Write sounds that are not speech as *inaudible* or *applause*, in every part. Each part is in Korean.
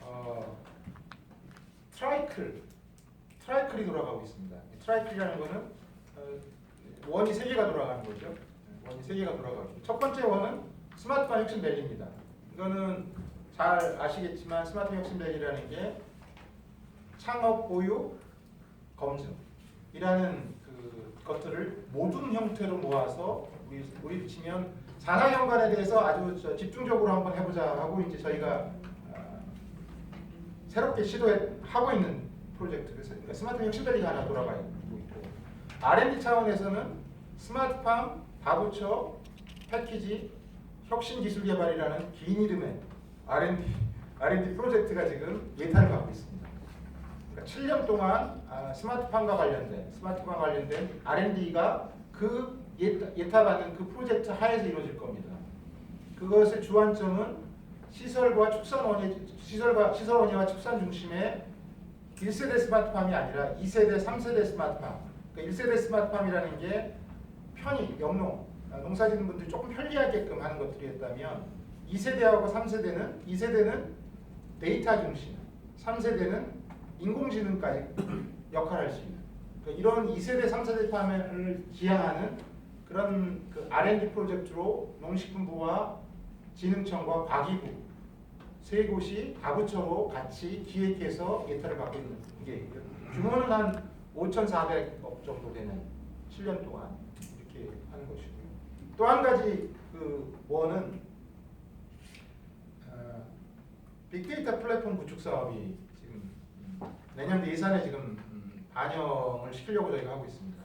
어, 트라이클 트라이클이 돌아가고 있습니다. 이 트라이클이라는 거는 어, 원이 세 개가 돌아가는 거죠. 네, 원이 세 개가 돌아가고 첫 번째 원은 스마트폰 혁신 밸리입니다. 이거는 잘 아시겠지만 스마트폰 혁신 밸리라는 게 창업 보유 검증이라는 그 것들을 모든 형태로 모아서 우리 우리 붙이면 산하 연관에 대해서 아주 저 집중적으로 한번 해보자 하고 이제 저희가 아, 새롭게 시도하고 있는 프로젝트를 그러니까 스마트팜 혁신밸리가 하나 돌아가 있고 있고 R&D 차원에서는 스마트팜 다부처 패키지 혁신 기술 개발이라는 긴 이름의 R&D R&D 프로젝트가 지금 예탄을 받고 있습니다. 그러니까 7년 동안 아, 스마트팜과 관련된 스마트팜과 관련된 R&D가 그 예타, 예타받는 그 프로젝트 하에서 이루어질 겁니다. 그것의 주안점은 시설과 축산 원예 시설과 시설 원예와 축산 중심의 1세대 스마트팜이 아니라 2세대, 3세대 스마트팜. 그러니까 1세대 스마트팜이라는 게 편의, 영농, 아, 농사 짓는 분들이 조금 편리하게끔 하는 것들이었다면 2세대하고 3세대는 2세대는 데이터 중심, 3세대는 인공지능까지 *clears throat* 역할을 할수 있는 그러니까 이런 2세대, 3세대 팜을 지향하는 그런 그 R&D 프로젝트로 농식품부와 진흥청과 과기부 세 곳이 다부처로 같이 기획해서 예타를 받고 있는 게 규모는 한 5,400억 정도 되는 7년 동안 이렇게 하는 것이고요. 또 한 가지 그 원은 어, 빅데이터 플랫폼 구축 사업이 지금 음, 내년 예산에 지금 음, 반영을 시키려고 저희가 하고 있습니다.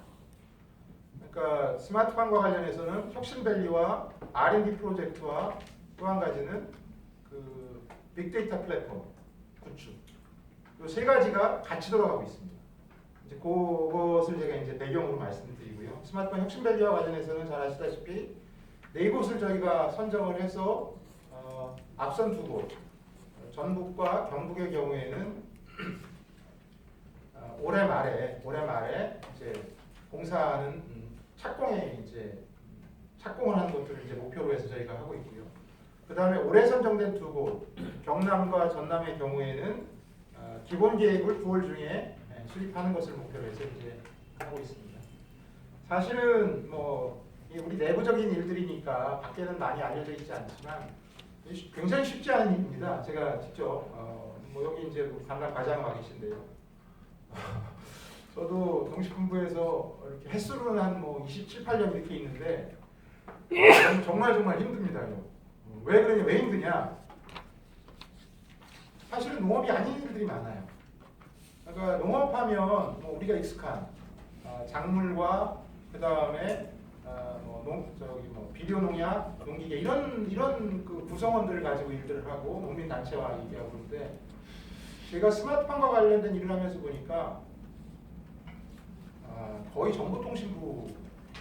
그러니까 스마트팜과 관련해서는 혁신밸리와 R&D 프로젝트와 또 한 가지는 그 빅데이터 플랫폼 구축 이 세 가지가 같이 돌아가고 있습니다. 이제 그것을 제가 이제 배경으로 말씀드리고요. 스마트팜 혁신밸리와 관련해서는 잘 아시다시피 네 곳을 저희가 선정을 해서 어, 앞선 두 곳, 전북과 경북의 경우에는 어, 올해 말에 올해 말에 이제 공사하는 음, 착공에 이제 착공을 하는 것들을 이제 목표로 해서 저희가 하고 있고요. 그 다음에 올해 선정된 두 곳, 경남과 전남의 경우에는 어, 기본 계획을 9월 중에 예, 수립하는 것을 목표로 해서 이제 하고 있습니다. 사실은 뭐 우리 내부적인 일들이니까 밖에는 많이 알려져 있지 않지만 굉장히 쉽지 않은 일입니다. 제가 직접 어, 뭐 여기 이제 담당 과장 와 계신데요. *laughs* 저도 농식품부에서 이렇게 횟수로는 한 뭐 27, 8년 이렇게 있는데 저는 정말 정말 힘듭니다요. 왜 그러냐, 왜 힘드냐? 사실은 농업이 아닌 일들이 많아요. 그러니까 농업하면 뭐 우리가 익숙한 어, 작물과 그 다음에 어, 뭐 농, 저기 뭐 비료 농약, 농기계 이런 이런 그 구성원들을 가지고 일들을 하고 농민 단체와 얘기하고 그러는데 제가 스마트팜과 관련된 일을 하면서 보니까 아, 거의 정보통신부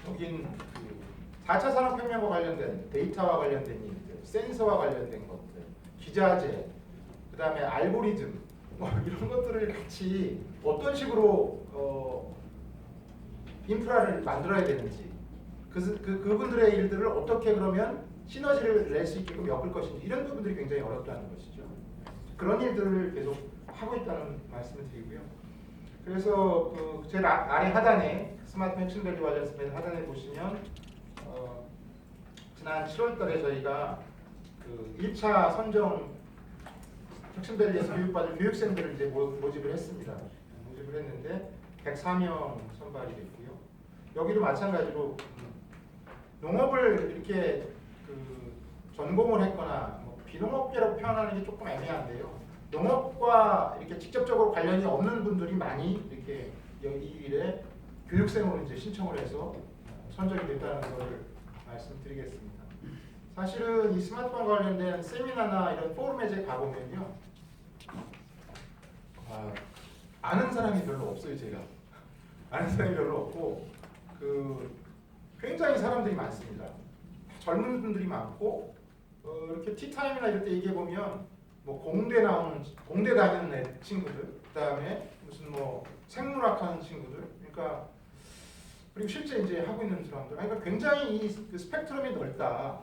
여긴 그 4차 산업혁명과 관련된 데이터와 관련된 일들, 센서와 관련된 것들, 기자재, 그 다음에 알고리즘 뭐 *laughs* 이런 것들을 같이 어떤 식으로 어, 인프라를 만들어야 되는지 그, 그, 그분들의 일들을 어떻게 그러면 시너지를 낼 수 있게끔 엮을 것인지 이런 부분들이 굉장히 어렵다는 것이죠. 그런 일들을 계속 하고 있다는 말씀을 드리고요. 그래서 그제 아래 하단에 스마트 혁신밸리 관련해서 맨 하단에 보시면 어, 지난 7월달에 저희가 그 1차 선정 혁신밸리에서 교육받을 교육생들을 이제 모, 모집을 했습니다. 모집을 했는데 104명 선발이 됐고요. 여기도 마찬가지로 음, 농업을 이렇게 그 전공을 했거나 뭐 비농업계라고 표현하는 게 조금 애매한데요. 농업과 이렇게 직접적으로 관련이 없는 분들이 많이 이렇게 이 일에 교육생으로 이제 신청을 해서 선정이 됐다는 것을 말씀드리겠습니다. 사실은 이 스마트폰 관련된 세미나나 이런 포럼에 제 가보면요. 아, 아는 사람이 별로 없어요, 제가. *laughs* 아는 사람이 별로 없고 그 굉장히 사람들이 많습니다. 젊은 분들이 많고 어, 이렇게 티타임이나 이럴 때 얘기해 보면 뭐 공대 나오는 공대 다니는 애 친구들, 그 다음에 무슨 뭐 생물학 하는 친구들, 그러니까 그리고 실제 이제 하고 있는 사람들, 그러니까 굉장히 이그 스펙트럼이 넓다.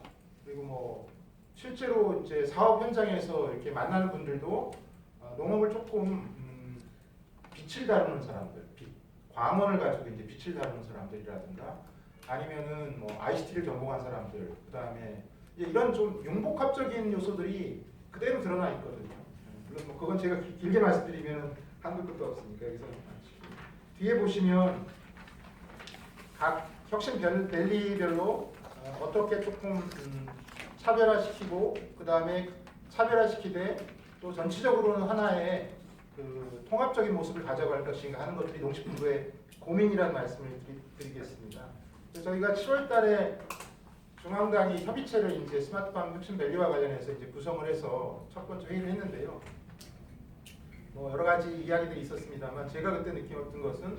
그리고 뭐 실제로 이제 사업 현장에서 이렇게 만나는 분들도 어, 농업을 조금 음, 빛을 다루는 사람들, 빛, 광원을 가지고 이제 빛을 다루는 사람들이라든가 아니면은 뭐 ICT를 전공한 사람들, 그 다음에 이런 좀 융복합적인 요소들이 그대로 드러나 있거든요. 물론 뭐 그건 제가 기- 길게 말씀드리면 한도 끝도 없으니까 여기서 뒤에 보시면 각 혁신 별- 밸리별로 어, 어떻게 조금 음, 차별화시키고 그 다음에 차별화시키되 또 전체적으로는 하나의 그 통합적인 모습을 가져갈 것인가 하는 것들이 농식품부의 고민이라는 말씀을 드리. 그래서 저희가 7월달에 중앙당이 협의체를 이제 스마트팜 혁신 밸리와 관련해서 이제 구성을 해서 첫 번째 회의를 했는데요. 뭐 여러 가지 이야기들이 있었습니다만 제가 그때 느꼈던 것은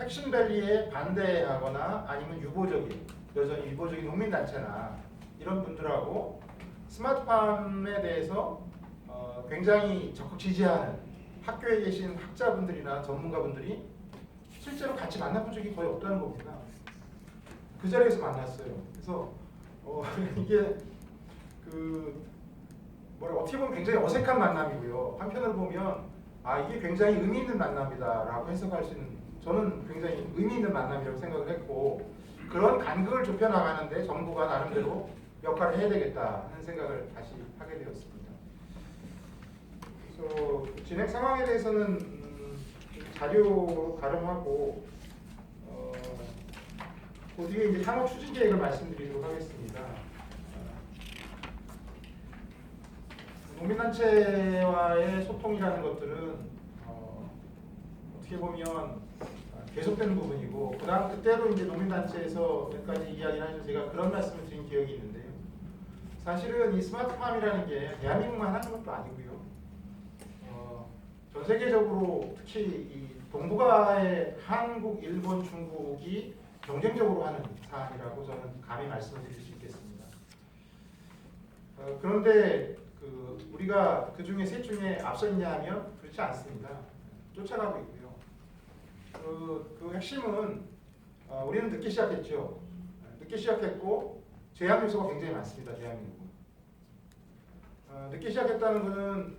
핵심 밸리에 반대하거나 아니면 유보적인 여전히 유보적인 농민단체나 이런 분들하고 스마트팜에 대해서 어, 굉장히 적극 지지하는 학교에 계신 학자분들이나 전문가분들이 실제로 같이 만나본 적이 거의 없다는 겁니다. 그 자리에서 만났어요. 그래서 어, *laughs* 이게 그 뭐라 어떻게 보면 굉장히 어색한 만남이고요. 한편으로 보면 아 이게 굉장히 의미 있는 만남이다라고 해석할 수 있는 저는 굉장히 의미 있는 만남이라고 생각을 했고 그런 간극을 좁혀 나가는데 정부가 나름대로 역할을 해야 되겠다 하는 생각을 다시 하게 되었습니다. 그래서 그 진행 상황에 대해서는 음, 자료 가름하고 어, 그 뒤에 이제 향후 추진 계획을 말씀드리도록 하겠습니다. 어, 농민단체와의 소통이라는 것들은 어, 어떻게 보면 어, 계속되는 부분이고 그다음 그때도 이제 농민단체에서 몇 가지 이야기를 하셔서 제가 그런 말씀을 드린 기억이 있는데요. 사실은 이 스마트팜이라는 게 대한민국만 하는 것도 아니고요. 어, 전 세계적으로 특히 이 동북아의 한국, 일본, 중국이 경쟁적으로 하는 사안이라고 저는 감히 말씀을 드릴 수 있겠습니다. 어, 그런데 그 우리가 그 중에 셋 중에 앞서 있냐 하면 그렇지 않습니다. 쫓아가고 있고요. 그, 그 핵심은 어, 우리는 늦게 시작했죠. 늦게 시작했고 제약 요소가 굉장히 많습니다. 대한민국은. 어, 늦게 시작했다는 것은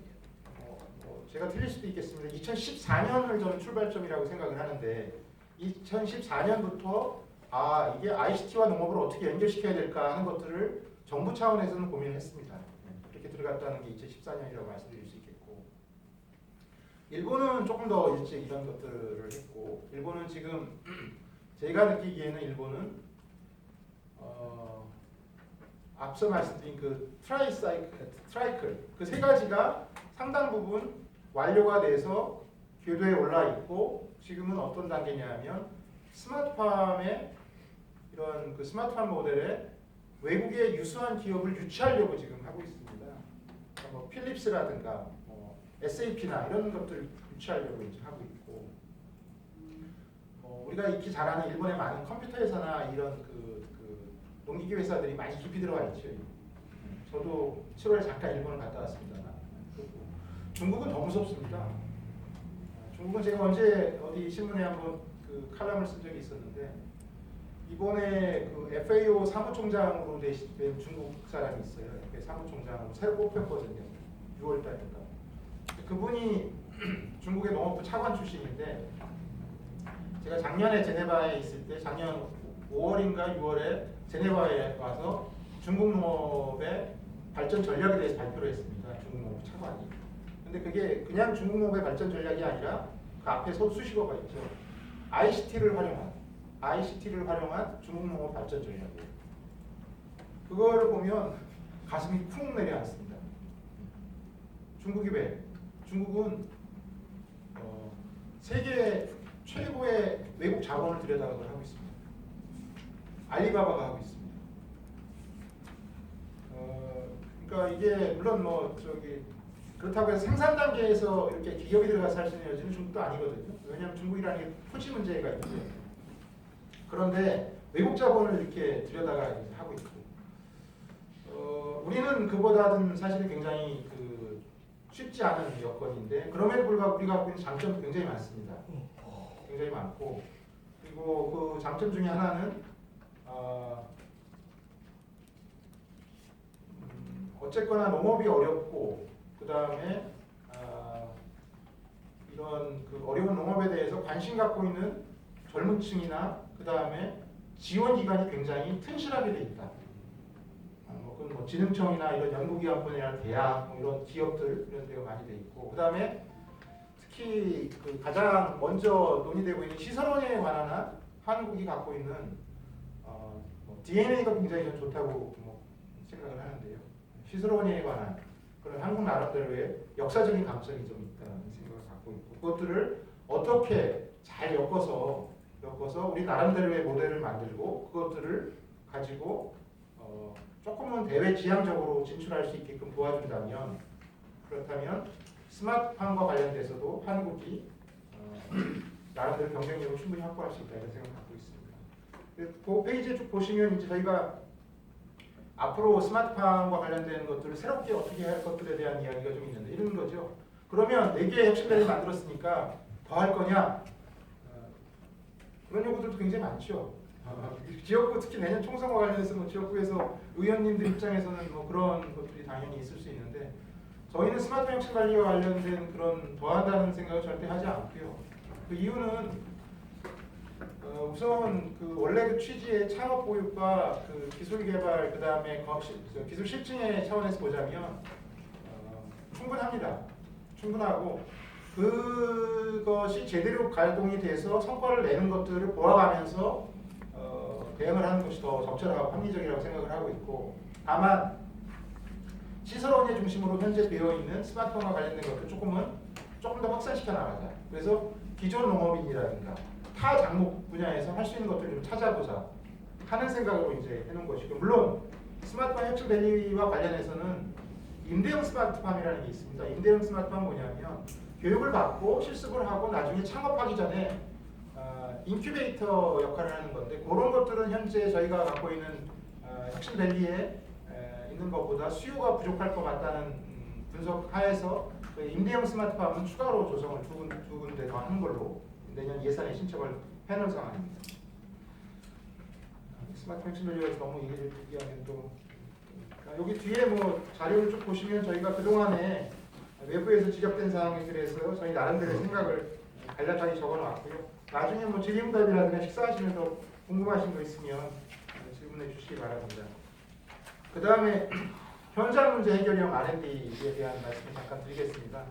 어, 뭐 제가 틀릴 수도 있겠습니다. 2014년을 저는 출발점이라고 생각을 하는데 2014년부터 아 이게 ICT와 농업을 어떻게 연결시켜야 될까 하는 것들을 정부 차원에서는 고민을 했습니다. 네, 그렇게 들어갔다는 게 2014년이라고 말씀드릴 수 있겠고 일본은 조금 더 일찍 이런 것들을 했고 일본은 지금 *clears throat* 제가 느끼기에는 일본은 어, 앞서 말씀드린 그 트라이사이클, 트라이클 그 세 가지가 상당 부분 완료가 돼서 궤도에 올라 있고 지금은 어떤 단계냐면 스마트팜의 이런 그 스마트팜 모델에 외국의 유수한 기업을 유치하려고 지금 하고 있습니다. 그러니까 뭐 필립스라든가 뭐 SAP나 이런 것들 유치하려고 이제 하고 있고 뭐 우리가 익히 잘 아는 일본의 많은 컴퓨터 회사나 이런 그, 그 농기계 회사들이 많이 깊이 들어가 있죠. 저도 7월에 잠깐 일본을 갔다 왔습니다. 중국은 더 무섭습니다. 중국은 제가 언제 어디 신문에 한번 그 칼럼을 쓴 적이 있었는데 이번에 그 FAO 사무총장으로 되신 된 중국 사람이 있어요. 사무총장으로 새로 뽑혔거든요. 6월 달인가. 그분이 *clears throat* 중국의 농업부 차관 출신인데 제가 작년에 제네바에 있을 때 작년 5월인가 6월에 제네바에 와서 중국 농업의 발전 전략에 대해서 발표를 했습니다. 중국 농업 차관이. 근데 그게 그냥 중국 농업의 발전 전략이 아니라 그 앞에 서 수식어가 있죠. ICT를 활용한 ICT를 활용한 중국 농업 발전 전략이에요. 그거를 보면 가슴이 쿵 내려앉습니다. 중국이 왜? 중국은 어, 세계 최고의 외국 자본을 들여다가 하고 있습니다. 알리바바가 하고 있습니다. 어, 그러니까 이게 물론 뭐 저기 그렇다고 해서 생산 단계에서 이렇게 기업이 들어가서 할 수 있는 여지는 중국도 아니거든요. 왜냐하면 중국이라는 게 토지 문제가 있는데 그런데 외국 자본을 이렇게 들여다가 하고 있고 어, 우리는 그보다는 사실 굉장히 그 쉽지 않은 여건인데 그럼에도 불구하고 우리가 갖고 있는 장점도 굉장히 많습니다. 굉장히 많고 그리고 그 장점 중에 하나는 어, 음, 어쨌거나 농업이 어렵고 그 다음에 아, 이런 그 어려운 농업에 대해서 관심 갖고 있는 젊은 층이나 그 다음에 지원 기관이 굉장히 튼실하게 돼 있다. 아, 뭐 그건 뭐 지능청이나 이런 연구기관뿐이나 대학 뭐 이런 기업들 이런 데가 많이 돼 있고 그 다음에 특히 그 가장 먼저 논의되고 있는 시설원에 관한 한 한국이 갖고 있는 어, 뭐 DNA가 굉장히 좀 좋다고 뭐 생각을 하는데요. 시설원에 관한 그런 한국 나름대로의 역사적인 감성이 좀 있다는 생각을 갖고 있고 그것들을 어떻게 잘 엮어서 엮어서 우리 나름대로의 모델을 만들고 그것들을 가지고 어, 조금은 대외 지향적으로 진출할 수 있게끔 도와준다면 그렇다면 스마트팜과 관련돼서도 한국이 어, *clears throat* 나름대로 경쟁력을 충분히 확보할 수 있다 이런 생각을 갖고 있습니다. 그- 그 페이지에 쭉 보시면 이제 저희가 앞으로 스마트팜과 관련된 것들을 새롭게 어떻게 할 것들에 대한 이야기가 좀 있는데 이런 거죠. 그러면 네 개의 혁신단을 만들었으니까 더 할 거냐? 어, 그런 요구들도 굉장히 많죠. 어, 지역구 특히 내년 총선과 관련해서 뭐 지역구에서 의원님들 입장에서는 뭐 그런 것들이 당연히 있을 수 있는데 저희는 스마트 혁신 관리와 관련된 그런 더한다는 생각을 절대 하지 않고요. 그 이유는 어, 우선 그 원래 그 취지의 창업 보육과 그 기술 개발 그 다음에 기술 실증의 차원에서 보자면 어, 충분합니다. 충분하고 그것이 제대로 가동이 돼서 성과를 내는 것들을 보아가면서 어, 대응을 하는 것이 더 적절하고 합리적이라고 생각을 하고 있고 다만 시설원의 중심으로 현재 되어 있는 스마트폰과 관련된 것들 조금은 조금 더 확산시켜 나가자. 그래서 기존 농업인이라든가 타 작목 분야에서 할 수 있는 것들을 좀 찾아보자 하는 생각으로 이제 해놓은 것이고 물론 스마트팜 혁신 밸리와 관련해서는 임대형 스마트팜이라는 게 있습니다. 임대형 스마트팜 뭐냐면 교육을 받고 실습을 하고 나중에 창업하기 전에 어, 인큐베이터 역할을 하는 건데 그런 것들은 현재 저희가 갖고 있는 어, 혁신 밸리에 에, 있는 것보다 수요가 부족할 것 같다는 음, 분석 하에서 그 임대형 스마트팜은 추가로 조성을 두, 군, 두 군데 더 하는 걸로 내년 예산에 신청을 해놓은 상황입니다. 스마트 혁신 밸리에서 너무 얘기를 얘기하면 또 아, 여기 뒤에 뭐 자료를 쭉 보시면 저희가 그동안에 외부에서 지적된 사항에 대해서 저희 나름대로 생각을 간략하게 적어놨고요. 나중에 뭐 질의응답이라든가 식사하시면서 궁금하신 거 있으면 질문해 주시기 바랍니다. 그 다음에 *clears throat* 현장 문제 해결형 R&D에 대한 말씀을 잠깐 드리겠습니다.